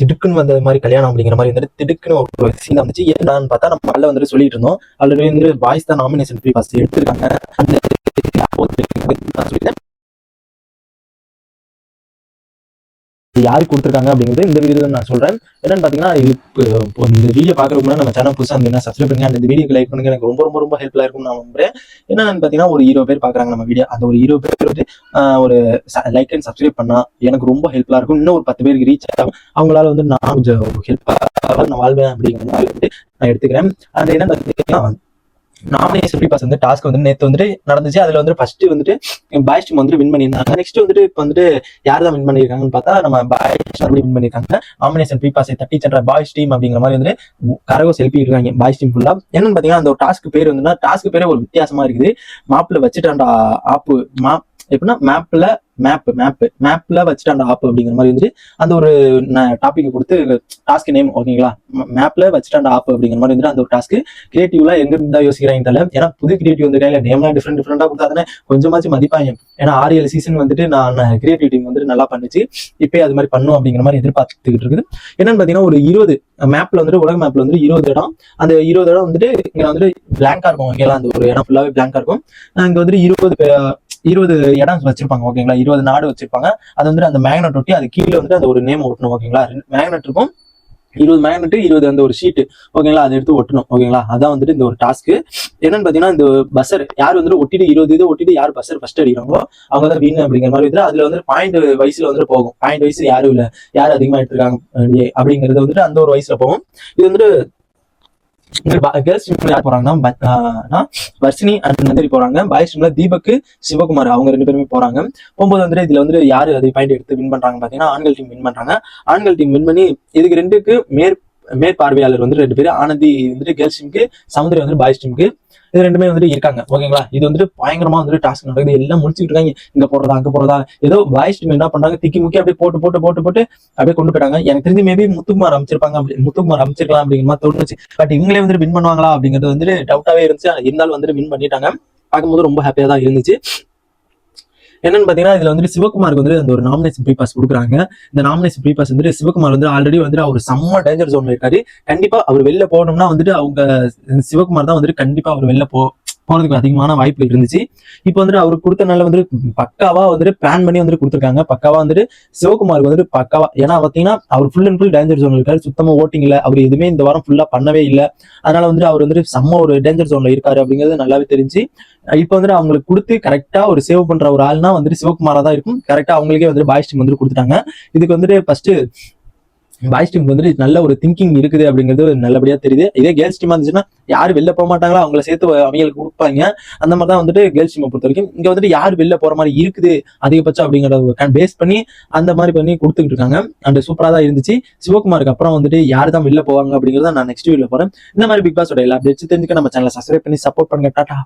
திடுக்குன்னு வந்த மாதிரி கல்யாணம் அப்படிங்கிற மாதிரி வந்துட்டு திடுக்குன்னு ஒரு சீன் வந்துச்சு. என்னன்னு பார்த்தா நம்ம மேல வந்துட்டு சொல்லிட்டு இருந்தோம். ஆல்ரெடி வந்து பாய்ஸ் தான் நாமினேஷன் போய் பாஸ் எடுத்திருக்காங்க. யாருக்கு கொடுத்துருக்காங்க அப்படிங்கிறது இந்த வீடியோ நான் சொல்றேன். என்னன்னு பாத்தீங்கன்னா இப்போ இந்த வீடியோ பாக்குறதுக்கு முன்னாடி நம்ம சேனல் புதுசாக இருந்தீங்கன்னா சப்ஸ்கிரைப் பண்ணுங்க. அந்த வீடியோக்கு லைக் பண்ணுங்க. எனக்கு ரொம்ப ரொம்ப ரொம்ப ஹெல்ப்ஃபுல்லா இருக்கும் நான் நம்புறேன். என்னன்னு பாத்தீங்கன்னா ஒரு ஹீரோ பேர் பாக்குறாங்க நம்ம வீடியோ அந்த ஒரு ஹீரோ பேர் வந்து ஒரு லைக் அண்ட் சப்ஸ்கிரைப் பண்ணா எனக்கு ரொம்ப ஹெல்ப்ஃபுல்லா இருக்கும். இன்னும் ஒரு பத்து பேருக்கு ரீச் ஆகும். அவங்களால வந்து நான் கொஞ்சம் ஹெல்ப் நான் வாழ்வேன் அப்படிங்கிற மாதிரி வந்து நான் எடுத்துக்கிறேன். அந்த என்ன பாத்தீங்கன்னா நாமினேஷன் ப்ரீ பாஸ் வந்து டாஸ்க் வந்து நேற்று வந்துட்டு நடந்துச்சு. அதுல வந்து ஃபர்ஸ்ட் வந்துட்டு பாய்ஸ் டீம் வந்துட்டு வின் பண்ணியிருந்தாங்க. நெக்ஸ்ட் வந்துட்டு இப்போ வந்துட்டு யார் தான் வின் பண்ணியிருக்காங்கன்னு பார்த்தா நம்ம பாய்ஸ் வின் பண்ணியிருக்காங்க. நாமினேஷன் ப்ரீ பாஸை தட்டி சென்ற பாய்ஸ் டீம் அப்படிங்கிற மாதிரி வந்து கரகோ செல்ஃபி இருக்காங்க பாய்ஸ் டீம் ஃபுல்லா என்னன்னு பாத்தீங்கன்னா அந்த ஒரு டாஸ்க் பேர் வந்துன்னா டாஸ்க் பேரே ஒரு வித்தியாசமா இருக்குது. மாப்பில் வச்சுட்டாண்டா ஆப்பு மா எப்படின்னா மேப்ல மேப் மேப் மேப்ல வச்சுட்டாண்டா ஆப் அப்படிங்கிற மாதிரி வந்துட்டு அந்த ஒரு டாபிக் கொடுத்து டாஸ்க் நேம் ஓகேங்களா மேப்ல வச்சுட்டாண்டா ஆப் அப்படிங்கிற மாதிரி வந்துட்டு அந்த ஒரு டாஸ்க் கிரியேட்டிவ்ல எங்க இருந்தா யோசிக்கிறாங்க தெரியல. ஏன்னா புது கிரியேட்டிவ் வந்து நேம்லாம் டிஃப்ரெண்ட் டிஃப்ரெண்டா கொடுத்தா தானே கொஞ்சமாச்சும் மதிப்பாங்க. ஏன்னா ஆறு ஏழு சீசன் வந்துட்டு நான் கிரியேட்டிவ் டீம் வந்துட்டு நல்லா பண்ணுச்சு. இப்போ அது மாதிரி பண்ணும் அப்படிங்கிற மாதிரி எதிர்பார்த்துக்கிட்டு இருக்குது. என்னன்னு பாத்தீங்கன்னா ஒரு இருபது மேப்ல வந்துட்டு உலக மேப்ல வந்து இருபது இடம். அந்த இருபது இடம் வந்துட்டு இங்க வந்துட்டு பிளாங்கா இருக்கும் ஓகேங்களா அந்த ஒரு இடம் ஃபுல்லாவே பிளாங்கா இருக்கும். இங்க வந்துட்டு இருபது பே- இருபது இடம் வச்சிருப்பாங்க ஓகேங்களா? இருபது நாடு வச்சிருப்பாங்க. அது வந்துட்டு அந்த மேக்னெட் ஒட்டி அது கீழே வந்துட்டு அந்த ஒரு நேம் ஒட்டணும் ஓகேங்களா? மேக்னெட் இருக்கும். இருபது மேக்னெட் இருபது அந்த ஒரு ஷீட்டு ஓகேங்களா? அதை எடுத்து ஒட்டணும் ஓகேங்களா? அதான் வந்துட்டு இந்த ஒரு டாஸ்க்கு என்னன்னு பாத்தீங்கன்னா இந்த பஸ்ஸர் யார் வந்துட்டு ஒட்டிட்டு இருபது இது ஒட்டிட்டு யார் பஸ்ஸர் ஃபர்ஸ்ட் அடிக்கிறாங்களோ அவங்க தான் வின் அப்படிங்கிற மாதிரி வந்து அதுல வந்து பாயிண்ட் வயசுல வந்துட்டு போகும். பாயிண்ட் வயசு யாரும் இல்ல. யார் அதிகமா எடுத்திருக்காங்க அஹ் அப்படிங்கிறது வந்துட்டு அந்த ஒரு வயசுல போகும். இது வந்துட்டு கேர்ள்ஸ் டீம்ல யார் போறாங்கன்னா வர்ஷினி அண்ட் நந்தரி போறாங்க. பாய்ஸ் டீம்ல தீபக் சிவகுமார் அவங்க ரெண்டு பேருமே போறாங்க. போகும்போது வந்துட்டு இதுல வந்து யாரு அதை பாயிண்ட் எடுத்து வின் பண்றாங்க பாத்தீங்கன்னா ஆண்கள் டீம் வின் பண்றாங்க. ஆண்கள் டீம் வின் பண்ணி இதுக்கு ரெண்டுக்கு மேற் மேற்பார்வையாளர் வந்து ரெண்டு பேரும் ஆனந்தி வந்துட்டு கேர்ள்ஸ் டீமுக்கு சமுதிரி வந்து பாய்ஸ் டீமுக்கு இது ரெண்டுமே வந்துட்டு இருக்காங்க. ஓகேங்களா? இது வந்துட்டு பயங்கரமா வந்துட்டு டாஸ்க் நடக்குது. எல்லாம் முடிச்சுட்டு இருக்காங்க. இங்க போறதா அங்க போறதா? ஏதோ பாய்ஸ் டீம் என்ன பண்றாங்க? திக்கி முக்கி அப்படியே போட்டு போட்டு போட்டு போட்டு அப்படியே கொண்டு போயிட்டாங்க. எனக்கு தெரிஞ்சு மேபி முத்துக்குமார் அமைச்சிருப்பாங்க அப்படி முத்துக்குமார் அமைச்சிருக்கலாம் அப்படிங்கிற மாதிரி தோணுச்சு. பட் இவங்களே வந்துட்டு வின் பண்ணுவாங்களா அப்படிங்கிறது வந்துட்டு டவுட்டாவே இருந்துச்சு. இருந்தாலும் வந்துட்டு வின் பண்ணிட்டாங்க. பார்க்கும்போது ரொம்ப ஹாப்பியா தான் இருந்துச்சு. என்னன்னு பாத்தீங்கன்னா இதுல வந்துட்டு சிவகுமாருக்கு வந்து அந்த ஒரு நாமினேஷன் ப்ரீ பாஸ் கொடுக்குறாங்க. இந்த நாமினேஷன் ப்ரீ பாஸ் வந்து சிவகுமார் வந்து ஆல்ரெடி வந்து அவர் செம்ம டேஞ்சர் ஜோன்ல இருக்காரு. கண்டிப்பா அவர் வெளில போனோம்னா வந்துட்டு அவங்க சிவகுமார் தான் வந்துட்டு கண்டிப்பா அவர் வெளில போ போனதுக்கு அதிகமான வாய்ப்புகள் இருந்துச்சு. இப்போ வந்துட்டு அவருக்கு கொடுத்த நாள் வந்துட்டு பக்காவா வந்துட்டு பிளான் பண்ணி வந்துட்டு கொடுத்துருக்காங்க. பக்காவா வந்துட்டு சிவகுமாருக்கு வந்துட்டு பக்காவா ஏன்னா பாத்தீங்கன்னா அவர் full and full danger zone இருக்காரு. சுத்தமா ஓட்டிங் இல்ல. அவர் எதுவுமே இந்த வாரம் ஃபுல்லா பண்ணவே இல்லை. அதனால வந்துட்டு அவர் வந்துட்டு செம்ம ஒரு டேஞ்சர் ஜோன்ல இருக்காரு அப்படிங்கிறது நல்லாவே தெரிஞ்சு இப்போ வந்துட்டு அவங்களுக்கு கொடுத்து கரெக்டா ஒரு சேவ் பண்ற ஒரு ஆள்னா வந்துட்டு சிவகுமாரா தான் இருக்கும். கரெக்டா அவங்களுக்கே வந்துட்டு பாய்ஸ்டம் வந்துட்டு கொடுத்துட்டாங்க. இதுக்கு வந்துட்டு ஃபர்ஸ்ட் பாய்ஸ் டீம் வந்துட்டு நல்ல ஒரு திங்கிங் இருக்குது அப்படிங்கிறது நல்லபடியா தெரியுது. இதே கேர்ள்ஸ் டீமா இருந்துச்சுன்னா யார் வெளில போக மாட்டாங்களோ? அவங்கள சேர்த்து அவங்களுக்கு கொடுப்பாங்க. அந்த மாதிரி தான் வந்துட்டு கேர்ள்ஸ் டீமை பொறுத்த வரைக்கும் இங்க வந்துட்டு யார் வெளில போற மாதிரி இருக்குது? அதிகபட்சம் அப்படிங்கறத பேஸ் பண்ணி அந்த மாதிரி பண்ணி கொடுத்துக்கிட்டு இருக்காங்க. அண்ட் சூப்பரா தான் இருந்துச்சு. சிவகுமாருக்கு அப்புறம் வந்துட்டு யார் தான் வெளில போவாங்க அப்படிங்கறத நான் நெக்ஸ்ட் வீடியோல போறேன். இந்த மாதிரி பிக் பாஸோட எல்லா அப்டேட்ஸ் தெரிஞ்சுக்க நம்ம சேனலை சப்ஸ்கிரைப் பண்ணி சப்போர்ட் பண்ணுங்க. டாட்டா